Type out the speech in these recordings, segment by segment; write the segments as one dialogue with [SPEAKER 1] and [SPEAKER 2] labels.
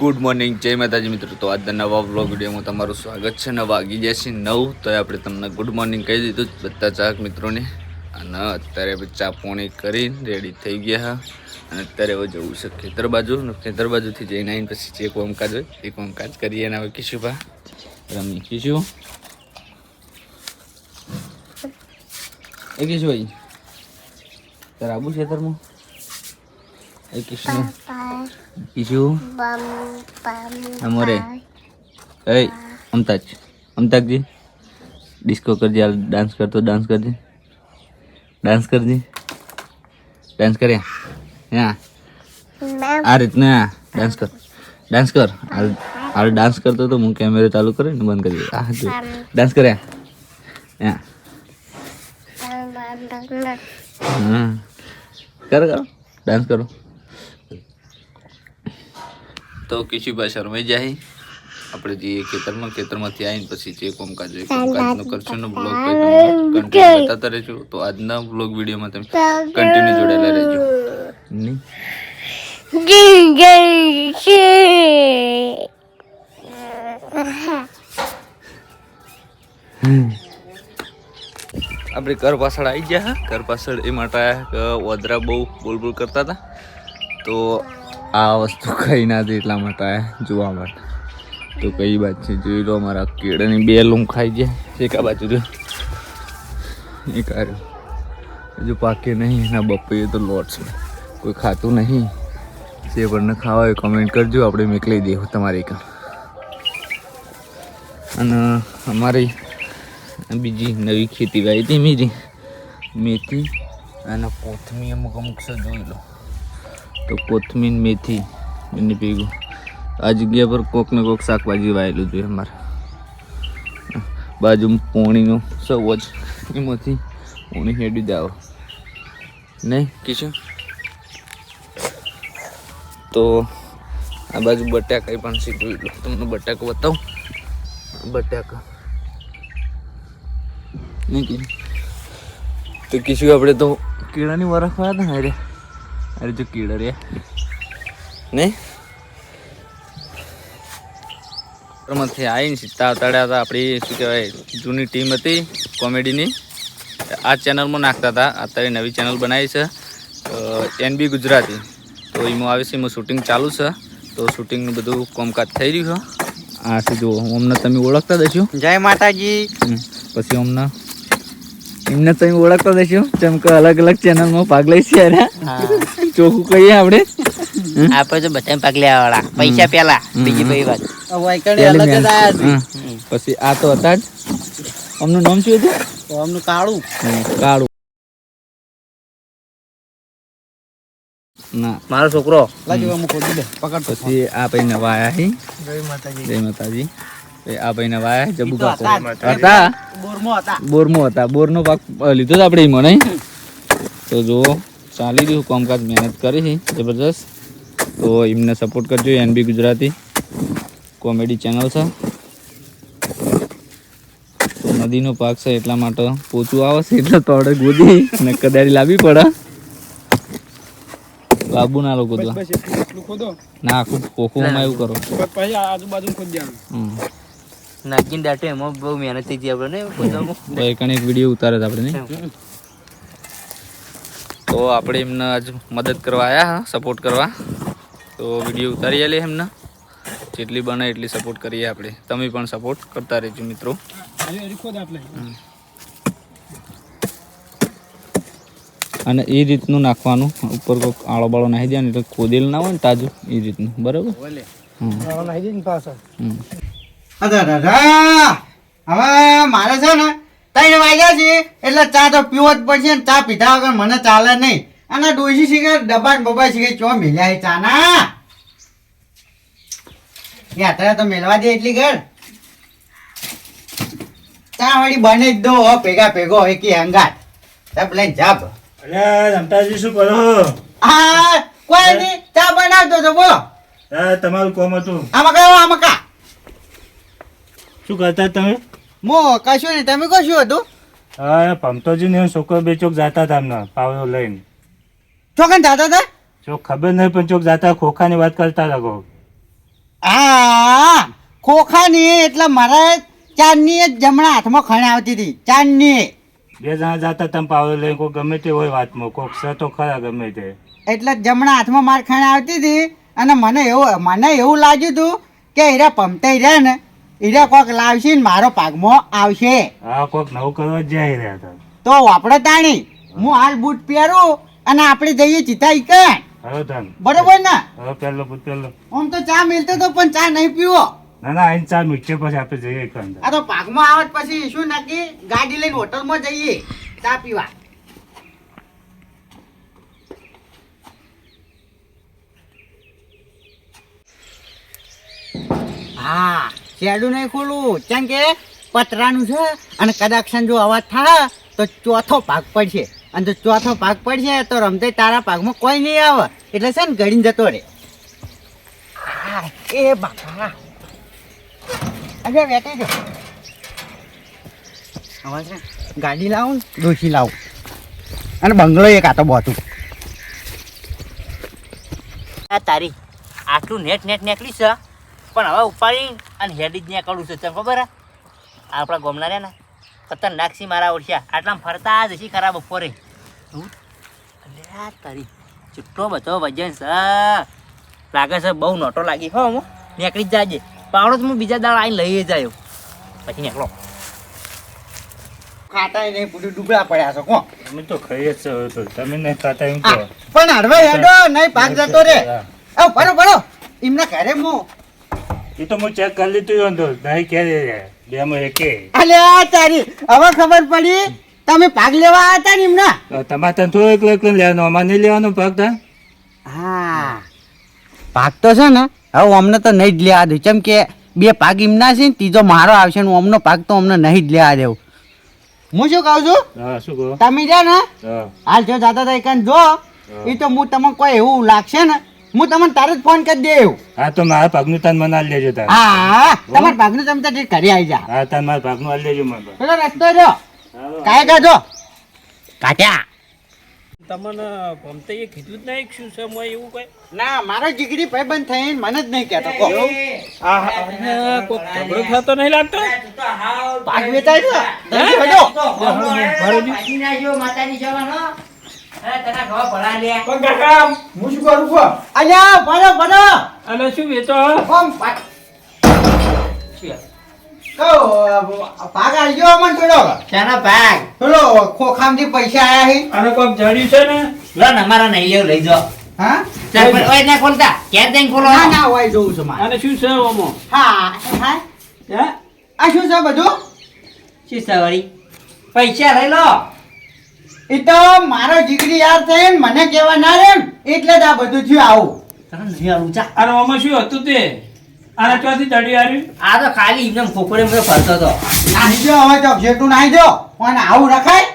[SPEAKER 1] Good morning, જય માતાજી મિત્રો. તો આજના નવા વ્લોગ વિડીયોમાં તમારું સ્વાગત છે. નવા વાગી છે નવ, તો આપણે તમને ગુડ મોર્નિંગ કહી દીધું બધા ચાહક મિત્રોને. અને અત્યારે ચા પોણી કરીને રેડી થઈ ગયા હા. અને અત્યારે હવે જવું છે ખેતર બાજુ. ખેતર બાજુથી જઈને આવીને પછી જે કોમકાજ હોય એ કોમકાજ કરીએ અને હવે કીશું ભા રમી કીશું. એ કીશું ભાઈ તારે આબુ ખેતરમાં? એ કીશું કીશું અમોરે એ અમતાજ અમતાકજી ડિસ્કો કરજે હાલ ડાન્સ કરતો ડાન્સ કરજે ડાન્સ કરજે ડાન્સ કરે હા આ રીતના ડાન્સ કર ડાન્સ કર હાલ હાલ ડાન્સ કરતો તો હું કેમેરો ચાલુ કરે ને બંધ કરી દે. આ જો ડાન્સ કરે હા હા કરો કરો ડાન્સ કરો તો કિશુભાઈ શરમાઈ જાય. આપણે જઈએ ખેતરમાં ખેતરમાંથી આવીને પછી જે કામકાજ હોય કામકાજનું કરશું ને બ્લોગ કન્ટિન્યુ બતાતા રહેજો. તો આજના બ્લોગ વિડીયોમાં તમે કન્ટિન્યુ જોડેલા રહેજો. નહીં. આપણે ઘર પાછળ આવી ગયા. હા ઘર પાછળ એ માટે આયા બહુ બોલ બોલ કરતા હતા. તો આ વસ્તુ કઈ ના હતી એટલા માટે જોવા માટે. તો કઈ છે જોઈ લો અમારા કેળાની બે લૂમ ખાઈ ગયા. એક આ બાજુ જો. એક આ હજુ પાકે નહીં, એના બપોરે તો લોટ છે. કોઈ ખાતું નહીં. જે પણ ખાવા હોય કમેન્ટ કરજો, આપણે મોકલી દઈએ તમારી કામ અને અમારી બીજી નવી ખેતી વાવી હતી, મેરી. મેથી અને કોથમી અમુક અમુક જોઈ લો. તો કોથમીર, મેથી એની ભેગું. આ જગ્યા પર કોક ને કોક શાકભાજી વાયેલું જોઈએ અમારે. બાજુમાં પોણીનો સૌ જ. એમાંથી પોણી હેડી જાવ નહીં કીશું તો આ બાજુ બટાકા પણ સીધું એટલું તમને બટાકા બતાવું? બટાકા. નહીં કીધું તો કીશું આપણે તો કેળાની વરખ વાયા હતા ને અરે અરે જો કીડા રે. નહીં માંથી આવીને સીતા ઉતાર્યા હતા. આપણી શું કહેવાય જૂની ટીમ હતી કોમેડીની. આ ચેનલમાં નાખતા હતા. અત્યારે નવી ચેનલ બનાવી છે. એનબી ગુજરાતી. તો એમાં આવે છે એમાં શૂટિંગ ચાલુ છે. તો શૂટિંગનું બધું કોમકાજ થઈ રહ્યું છે. આથી છે જુઓ અમને તમે ઓળખતા દઈશું
[SPEAKER 2] જય માતાજી.
[SPEAKER 1] પછી હમણાં એમને તમે ઓળખતો દેશો જેમ કે અલગ અલગ ચેનલમાં ભાગ લઈ છે અરે ચોખ્ખું કહીએ આપણે?
[SPEAKER 2] આપણે તો બધા પગલ્યા વાળા. પૈસા પેલા. બીજી બધી વાત.
[SPEAKER 1] પછી આ તો હતા જ. અમનું નામ શું હતું?
[SPEAKER 2] અમનું કાળું.
[SPEAKER 1] કાળું. ના.
[SPEAKER 2] મારો છોકરો.
[SPEAKER 1] પછી આ પછી નવા આયા માતાજી. જય માતાજી. આ ભાઈ નવા આયા જબુ કાકો હતા.
[SPEAKER 2] બોરમો હતા.
[SPEAKER 1] બોરમો હતા. બોરનો પાક લીધો તો આપણે એમાં નહીં. તો જો ચાલી રહ્યું કામકાજ મહેનત કરી છે જબરજસ્ત. તો એમને સપોર્ટ કરજો એનબી ગુજરાતી કોમેડી ચેનલ છે. તો નદીનો પાક છે એટલા માટે પોચું આવે છે એટલે તોડે ગોદી અને કદાડી લાવવી પડે. બાબુ ના લોકો તો. ના આખું ખોખુમાં એવું કરો. હમ.
[SPEAKER 2] નાખીને દાટે એમાં બહુ મહેનત થઈ હતી આપણે.
[SPEAKER 1] એક વીડિયો ઉતારે છે આપણે નહીં તો આપણે એમને આજ મદદ કરવા આવ્યા હા સપોર્ટ કરવા. તો વીડિયો ઉતારી લે એમને. જેટલી બને એટલી સપોર્ટ કરીએ આપણે. તમે પણ સપોર્ટ કરતા રહેજો મિત્રો. અને એ રીતનું નાખવાનું. ઉપર કોઈક આળો બાળો નાખી દે ને એટલે ખોદેલ ના હોય ને તાજું એ રીતનું. બરાબર? હમ.
[SPEAKER 3] હવે મારે છે ને ત્રણ વાગ્યા છે એટલે ચા તો પીવો જ પડશે ને ચા પીધા વગર મને ચાલે નહીં. અને ડોસી શીખે ડબ્બા બબા શીખે ચો મેલ્યા ચા ના યાત્રા તો મેળવા દે એટલી ઘર. ચા વાળી બને જ દો પેગા ભેગા ભેગો એકી હંગાત તબ લઈને જાબ
[SPEAKER 4] અરે રમતાજી શું કરો
[SPEAKER 3] હા કોઈ નહીં ચા બનાવતો તો બોલો.
[SPEAKER 4] તમારું કોમ હતું.
[SPEAKER 3] આમાં કયો આમાં કા?
[SPEAKER 4] શું કરતા તમે?
[SPEAKER 3] મો કશું નહીં. તમે કશું હતું?
[SPEAKER 4] હા ભમતોજી ને છોકરો બે ચોક જાતા હતા હમણાં પાવડો લઈને.
[SPEAKER 3] ચોકન દાદા હતા?
[SPEAKER 4] ચોક ખબર નહીં પણ ચોક જાતા ખોખાની વાત કરતા કહો
[SPEAKER 3] હા ખોખાની એટલે મારા ચાંદની જ જમણા હાથમાં ખણે આવતી હતી. ચાંદની
[SPEAKER 4] બે જણા જાતા તમે પાવડો લઈને કોઈ ગમે તે હોય વાતમાં કોક છે તો ખરા ગમે તે.
[SPEAKER 3] એટલે જમણા હાથમાં માર ખાણે આવતી હતી અને મને એવું મને એવું લાગ્યું હતું કે હીરા પમતા રહ્યા ને હીરા કોક લાવશે ને મારો પાકમાં આવશે.
[SPEAKER 4] હા કોક નવું કરવા જઈ રહ્યા હતા.
[SPEAKER 3] તો આપણે તાણી. હું હાલ બૂટ પહેરું અને આપણે જઈએ ચિતા ઈકણ બરોબર ને?
[SPEAKER 4] હવે પહેલો બૂટ પહેલો
[SPEAKER 3] આમ તો ચા મિલતો તો પણ ચા નહીં પીવો.
[SPEAKER 4] ના ના આઈને ચા મીઠે પછી આપણે જઈએ અંદર.
[SPEAKER 3] આ તો પાકમાં આવત પછી શું નક્કી? ગાડી લઈને હોટલમાં જઈએ. ચા પીવા. હા. શેડું નહીં ખોલું. કેમ કે પતરાનું છે અને કદાચ જો અવાજ થાય તો ચોથો ભાગ પડશે. અને જો ચોથો ભાગ પડશે તો રમતે તારા ભાગમાં કોઈ નહીં આવે. એટલે છે ને ગળી જતો રે હા, એ બાપા. અરે બેઠે જો. ગાડી લાવું ડોસી લાવું. અને બંગલો એક આતો બોતું.
[SPEAKER 2] આ તારી આટલું નેટ નેટ નીકળી છે? પણ હવે ઉપાડી અને હેડી જ ત્યાં કરું છું તને ખબર આપણા ગોમના રે ને ખતરનાક સી મારા ઓળખ્યા આટલા ફરતા જ હશી ખરા બપોરે. તારી ચૂટો બધો વજન છે. લાગે છે બહુ નોટો લાગી હો હું નીકળી જ જાજે. પાવડો તો હું બીજા દાળ આવીને લઈ જાય પછી નીકળો.
[SPEAKER 3] ખાટાય નહીં પૂરું ડુબળા પડ્યા છો કો
[SPEAKER 4] અમે તો ખાઈએ જ તો. તમે નહીં ખાતા એમ કહો.
[SPEAKER 3] પણ હડવે હેડો નહીં ભાગ જતો રે. આવ ભરો ભરો એમના ઘરે મો.
[SPEAKER 4] એ તો હું ચેક કરી લીધું વાંધો. નહીં ક્યારે બે માં એકે.
[SPEAKER 3] અલ્યા તારી હવે ખબર પડી? તમે ભાગ લેવા આવ્યા હતા ને એમના?
[SPEAKER 4] તમારે ત્યાં થોડું એકલો એકલો લેવાનો અમારે નહીં લેવાનો ભાગ તા
[SPEAKER 3] હા. ભાગ તો છે ને હવે અમને તો નહીં જ લેવા દે. કેમ કે બે પાક એમના છે ને ત્રીજો મારો આવશે ને અમનો પાક તો અમને નહીં જ લેવા દેવું. હું શું કહું છું?
[SPEAKER 4] હા શું કહો?
[SPEAKER 3] તમે રહ્યા ને? હાલ જો જાતા હતા એક જો એ તો હું તમને કોઈ એવું લાગશે ને હું તમને તારે જ ફોન કરી દેવ
[SPEAKER 4] હા તો મારા પગનું તન મને આલ દેજો તાર
[SPEAKER 3] હા તમારા પગનું તમે તારે કરી આવી જા
[SPEAKER 4] હા તાર મારા પગનું આલ દેજો મને
[SPEAKER 3] પેલો રસ્તો જો કાય કાઢો
[SPEAKER 2] કાટ્યા
[SPEAKER 5] તમને ગમતે એ કીધું જ નહીં કે શું છે મોય એવું કઈ
[SPEAKER 3] ના મારો જીગરી ભાઈબંધ થઈને મને જ નહીં કહેતો કહો
[SPEAKER 5] કોક ઝઘડો થતો નહીં લાગતો
[SPEAKER 3] ભાગ વેચાય છે તમે હટો.
[SPEAKER 2] માતાની જવાનો
[SPEAKER 3] હું શું કરું કહો? અલ્યા ભરો ભરો.
[SPEAKER 5] અને શું વેચો?
[SPEAKER 3] ઓમ ભાગ. અમન થોડો.
[SPEAKER 2] ભાગ?
[SPEAKER 3] પેલો ખોખામથી પૈસા આયા હે.
[SPEAKER 5] અને કોક જડ્યું છે ને?
[SPEAKER 2] લો ને અમારા નહીં લેવું લઈ જાઓ.
[SPEAKER 3] હા?
[SPEAKER 2] ચાલ પણ ઓય ના ખોલતા. ક્યાં જઈને ખોલો.
[SPEAKER 3] ના ના હોય જોઉં છું મારે.
[SPEAKER 5] અને શું છે ઓમો?
[SPEAKER 3] હા હા.
[SPEAKER 5] હે?
[SPEAKER 3] આ શું છે બધું?
[SPEAKER 2] શું સવારી પૈસા લઈ લો.
[SPEAKER 3] એ તો મારો જીગરી યાર છે ને મને કેવા ના રે એટલે જ આ બધું થયું આવું.
[SPEAKER 2] તને નહીં આવું ચા
[SPEAKER 5] અરે આમાં શું હતું તે? આના ચોથી દડી આવ્યું
[SPEAKER 2] આ તો ખાલી એમને ખોખડે મને ફરતો હતો.
[SPEAKER 3] નાહી જો હવે તો જેટલું નાહી જો અને આવું રખાય.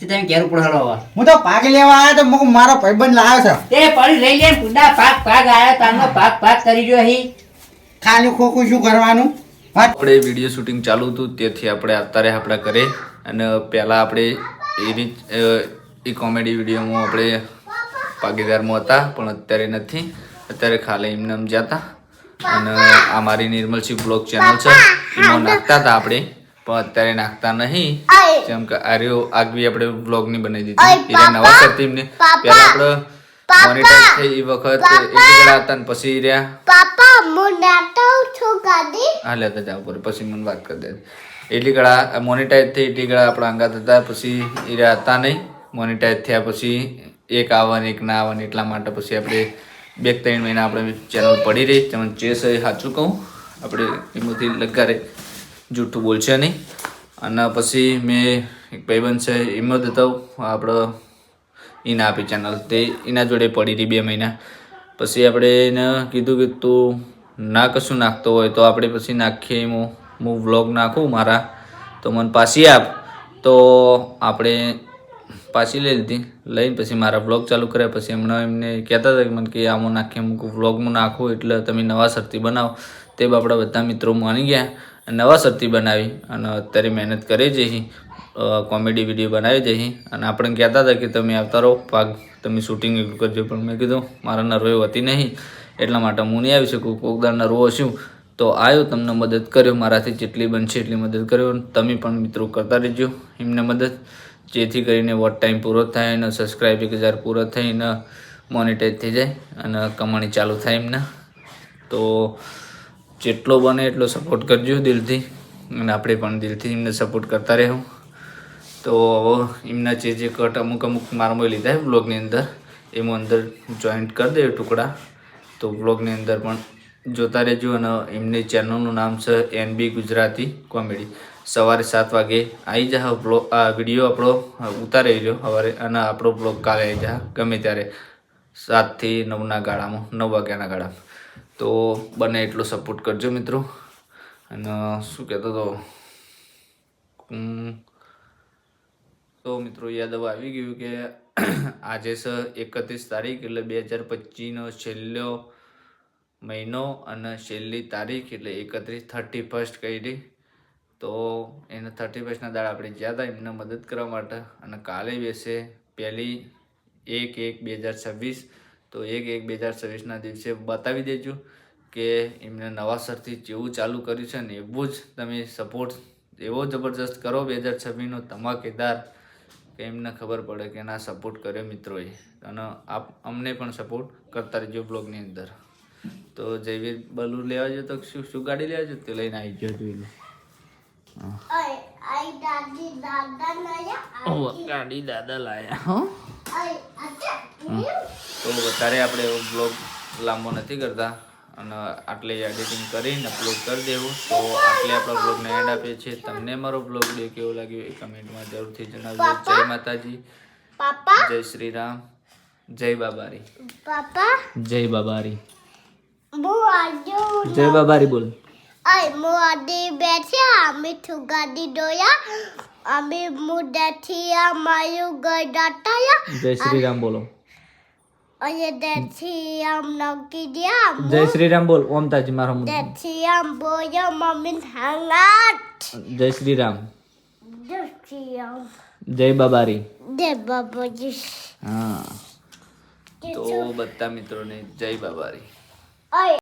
[SPEAKER 2] તે તમે ઘેર પડાડો હવે.
[SPEAKER 3] હું તો ભાગ લેવા આવ્યો તો મુક મારો ભાઈબંધ લાવ્યો છે.
[SPEAKER 2] એ પડી લઈ લે પુંડા ભાગ ભાગ આવ્યો તાનો ભાગ ભાગ કરી રહ્યો હી.
[SPEAKER 3] ખાલી ખોખું શું કરવાનું?
[SPEAKER 1] આપણે વીડિયો શૂટિંગ ચાલુ હતું તેથી આપણે અત્યારે આપણા ઘરે. અને પહેલાં આપણે એની એ કોમેડી વિડીયોમાં આપણે ભાગીદારમાં હતા પણ અત્યારે નથી. અત્યારે ખાલી એમને એમ જતા અને આ મારી નિર્મલસિંહ બ્લોગ ચેનલ છે. એમાં નાખતા હતા આપણે પણ અત્યારે નાખતા નહીં. જેમ કે આર્યો આગવી આપણે બ્લોગની બનાવી દીધી. એટલે નવા કરતી એમને. પહેલાં આપણે મોનિટર થઈ એ વખત એકલા હતા ને પછી રહ્યા.
[SPEAKER 6] પાપા હું નાટક છું ગાડી
[SPEAKER 1] હા લેતા જાવ પછી મને વાત કરી દે. એટલી ગળા મોનિટાઈઝ થઈ, એટલી ગળા આપણા અંગાત હતા, પછી એ હતા નહીં. મોનિટાઈઝ થયા પછી એક આવવાની એક ના આવવાની એટલા માટે પછી આપણે બે ત્રણ મહિના આપણે ચેનલ પડી રહી. તમને જે એ સાચું કહું. આપણે એમાંથી લગારે જૂઠું બોલશે નહીં. અને પછી મેં એક ભાઈબંધ છે હિંમત હતો. આપણો એના આપી ચેનલ તે એના જોડે પડી રહી બે મહિના. પછી આપણે એને કીધું કે તું ના કશું નાખતો હોય તો આપણે પછી નાખીએ હું હું વ્લોગ નાખું મારા. તો મને પાછી આપ. તો આપણે પાછી લઈ લીધી. લઈને પછી મારા વ્લોગ ચાલુ કર્યા. પછી હમણાં એમને કહેતા હતા કે મને કે આમાં નાખીએ અમુક વ્લોગમાં નાખું એટલે તમે નવા સરતી બનાવો. તે આપણા બધા મિત્રો માની ગયા નવા સરતી બનાવી. અને અત્યારે મહેનત કરી જઈ. કોમેડી વીડિયો બનાવી જઈ. અને આપણે કહેતા હતા કે તમે આવતા રહો. ભાગ તમે શૂટિંગ કરજો. પણ મેં કીધું, મારા નરવે હતી નહીં. એટલા માટે હું નહીં આવી શકું. કોકદાર રો હશું. તો આવ્યો તમને મદદ કર્યો, મારાથી જેટલી બનશે એટલી મદદ કર્યો. તમે પણ મિત્રો કરતા રહેજો, એમને મદદ. જેથી કરીને વોટ ટાઈમ પૂરો થાય અને સબસ્ક્રાઈબ એક હજાર પૂરો થઈને મોનિટાઈઝ થઈ જાય અને કમાણી ચાલુ થાય એમને. તો જેટલો બને એટલો સપોર્ટ કરજો દિલથી. અને આપણે પણ દિલથી એમને સપોર્ટ કરતા રહેવું. તો એમના જે જે કટ અમુક અમુક મારમાં લીધા બ્લોગની અંદર, એમાં અંદર જોઈન્ટ કરી દે ટુકડા. તો બ્લોગની અંદર પણ જોતા રહેજો અને એમની ચેનલનું નામ છે એનબી ગુજરાતી કોમેડી સવારે સાત વાગે આવી જા બ્લોગ આ વીડિયો આપણો ઉતારી રહ્યો સવારે અને આપણો બ્લોગ કાલે આવી જા ગમે ત્યારે. સાતથી નવના ગાળામાં, નવ વાગ્યાના ગાળામાં. તો બને એટલો સપોર્ટ કરજો મિત્રો. અને શું કહેતો હતો? તો મિત્રો યાદ આવી ગયું કે આજે છે એકત્રીસ તારીખ એટલે બે હજાર પચીસનો છેલ્લો મહિનો અને છેલ્લી તારીખ એટલે એકત્રીસ થર્ટી ફર્સ્ટ કરી તો એને થર્ટી ફર્સ્ટના દાળ આપણે ગયા હતા એમને મદદ કરવા માટે અને કાલે બેસે પહેલી એક એક બે હજાર છવ્વીસ. તો એક એક બે હજાર છવ્વીસના દિવસે બતાવી દેજો કે એમને નવાસરથી જેવું ચાલુ કર્યું છે ને એવું જ તમે સપોર્ટ એવો જબરજસ્ત કરો બે હજાર છવ્વીસનો ધમાકેદાર કે એમને ખબર પડે કે ના સપોર્ટ કર્યો મિત્રોએ. અને આપ અમને પણ સપોર્ટ કરતા રહેજો બ્લોગની અંદર. તો જયવીર બલૂન લેવા જો શું શું ગાડી લેવા જતો તે લઈને આવી ગયો
[SPEAKER 6] નયા
[SPEAKER 1] ગાડી દાદા લાયા હો. તો વધારે આપણે એવો બ્લોગ લાંબો નથી કરતા. અને આટલે એડિટિંગ કરીને અપલોડ કરી દેવું. તો આટલે આપણા બ્લોગને એડ આપીએ છીએ. તમને મારો બ્લોગ ડે કેવો લાગ્યો એ કમેન્ટમાં જરૂરથી જણાવજો. જય માતાજી. જય શ્રી રામ. જય બાબારી.
[SPEAKER 6] પાપા?
[SPEAKER 1] જય બાબારી. જય બાબારી બોલ.
[SPEAKER 6] આય મુ આડી બેઠ્યા અમે ગાડી દોયા અમે મુદથી અમારું ઘર દાટાયા.
[SPEAKER 1] જય શ્રી રામ બોલો.
[SPEAKER 6] અને દેથી આમ નકી ગયા
[SPEAKER 1] જય શ્રી રામ બોલ ઓમ તાજી મારો મુદ્દો.
[SPEAKER 6] દેથી આમ બોયા મમ્મી hangat
[SPEAKER 1] જય શ્રી રામ
[SPEAKER 6] દેથી આમ.
[SPEAKER 1] જય બાબારી.
[SPEAKER 6] દે બાબાજી.
[SPEAKER 1] હા. તો બધા મિત્રોને જય બાબારી.
[SPEAKER 6] આય